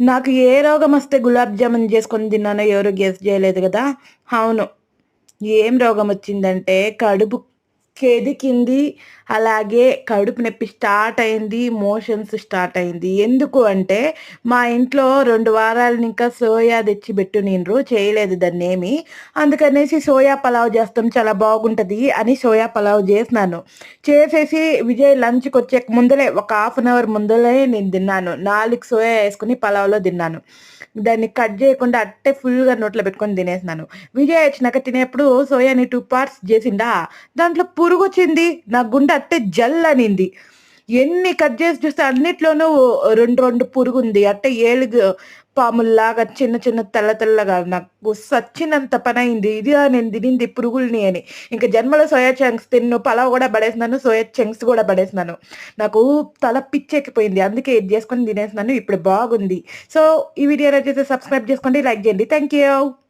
నాకు ఏ రోగం వస్తే గులాబ్ జామున్ చేసుకొని తిన్నానో ఎవరు గెస్ చేయలేదు కదా. అవును. ఏం రోగం వచ్చిందంటే కడుపు కెదికింది అలాగే కడుపు నొప్పి స్టార్ట్ అయింది మోషన్స్ స్టార్ట్ అయింది. ఎందుకు అంటే మా ఇంట్లో రెండు వారాలు ఇంకా సోయా తెచ్చి పెట్టు నేను చేయలేదు దాన్ని ఏమి అందుకనేసి సోయా పలావ్ చేస్తాం చాలా బాగుంటుంది అని సోయా పలావ్ చేసినాను. చేసేసి విజయ్ లంచ్కి వచ్చే ముందలే ఒక హాఫ్ అన్ అవర్ ముందలే నేను తిన్నాను. నాలుగు సోయా వేసుకుని పలావ్లో తిన్నాను. దాన్ని కట్ చేయకుండా అట్టే ఫుల్గా నోట్లో పెట్టుకొని తినేసినాను. విజయ్ వచ్చినాక తినేప్పుడు సోయాని టూ పార్ట్స్ చేసిండా? దాంట్లో పురుగు వచ్చింది నా గుండె అట్టే జల్ అనింది ఎన్ని కట్ చేసి చూస్తే అన్నిట్లోనూ రెండు రెండు పురుగు ఉంది అట్టే ఏళ్ళు పాముల్లాగా చిన్న చిన్న తెల్ల తెల్లగా నాకు సచ్చినంత పని అయింది ఇది నేను తినింది పురుగుల్ని అని. ఇంకా జన్మలో సోయా చంక్స్ తిన్ను పలావ్ కూడా పడేసినాను సోయా చంక్స్ కూడా పడేసినాను. నాకు తల పిచ్చెక్కిపోయింది. అందుకే ఇది చేసుకొని తినేసినాను. ఇప్పుడు బాగుంది. సో ఈ వీడియో నచ్చితే సబ్స్క్రైబ్ చేసుకోండి లైక్ చేయండి. Thank you.